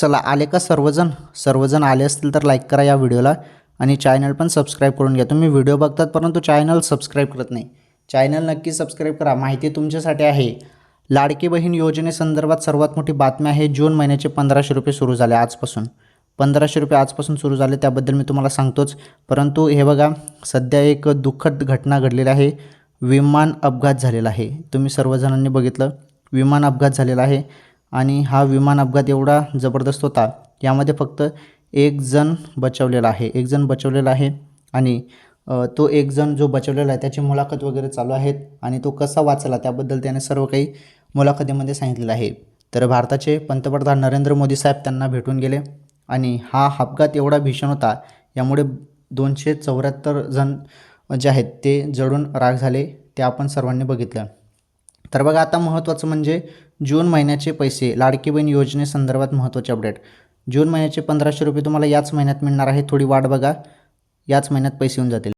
चला आले का सर्वजण? सर्वजण आले असतील तर लाईक करा या व्हिडिओला आणि चॅनल पण सबस्क्राईब करून घ्या. तुम्ही व्हिडिओ बघतात परंतु चॅनल सबस्क्राईब करत नाही. चॅनल नक्की सबस्क्राईब करा. माहिती तुमच्यासाठी आहे. लाडकी बहीण योजनेसंदर्भात सर्वात मोठी बातमी आहे. जून महिन्याचे पंधराशे रुपये सुरू झाले आजपासून. पंधराशे रुपये आजपासून सुरू झाले त्याबद्दल मी तुम्हाला सांगतोच. परंतु हे बघा सध्या एक दुःखद घटना घडलेली आहे. विमान अपघात झालेला आहे. तुम्ही सर्वजणांनी बघितलं. विमान अपघात झालेला आहे. आणि हा विमान अपघात एवढा जबरदस्त होता यामध्ये फक्त एक जण बचावलेला आहे एक जण बचावलेला आहे आणि तो एक जण जो बचावलेला आहे त्याची मुलाखत वगैरे चालू आहेत आणि तो कसा वाचला त्याबद्दल त्याने सर्व काही मुलाखतीमध्ये सांगितलेलं आहे. तर भारताचे पंतप्रधान नरेंद्र मोदी साहेब त्यांना भेटून गेले आणि हा अपघात एवढा भीषण होता यामुळे दोनशे चौऱ्याहत्तर जण जे आहेत ते जळून राग झाले ते आपण सर्वांनी बघितलं. तर बघा आता महत्त्वाचं म्हणजे जून महिन्याचे पैसे लाडकी बहीण योजनेसंदर्भात महत्त्वाचे अपडेट जून महिन्याचे पंधराशे रुपये तुम्हाला याच महिन्यात मिळणार आहे. थोडी वाट बघा. याच महिन्यात पैसे येऊन जातील.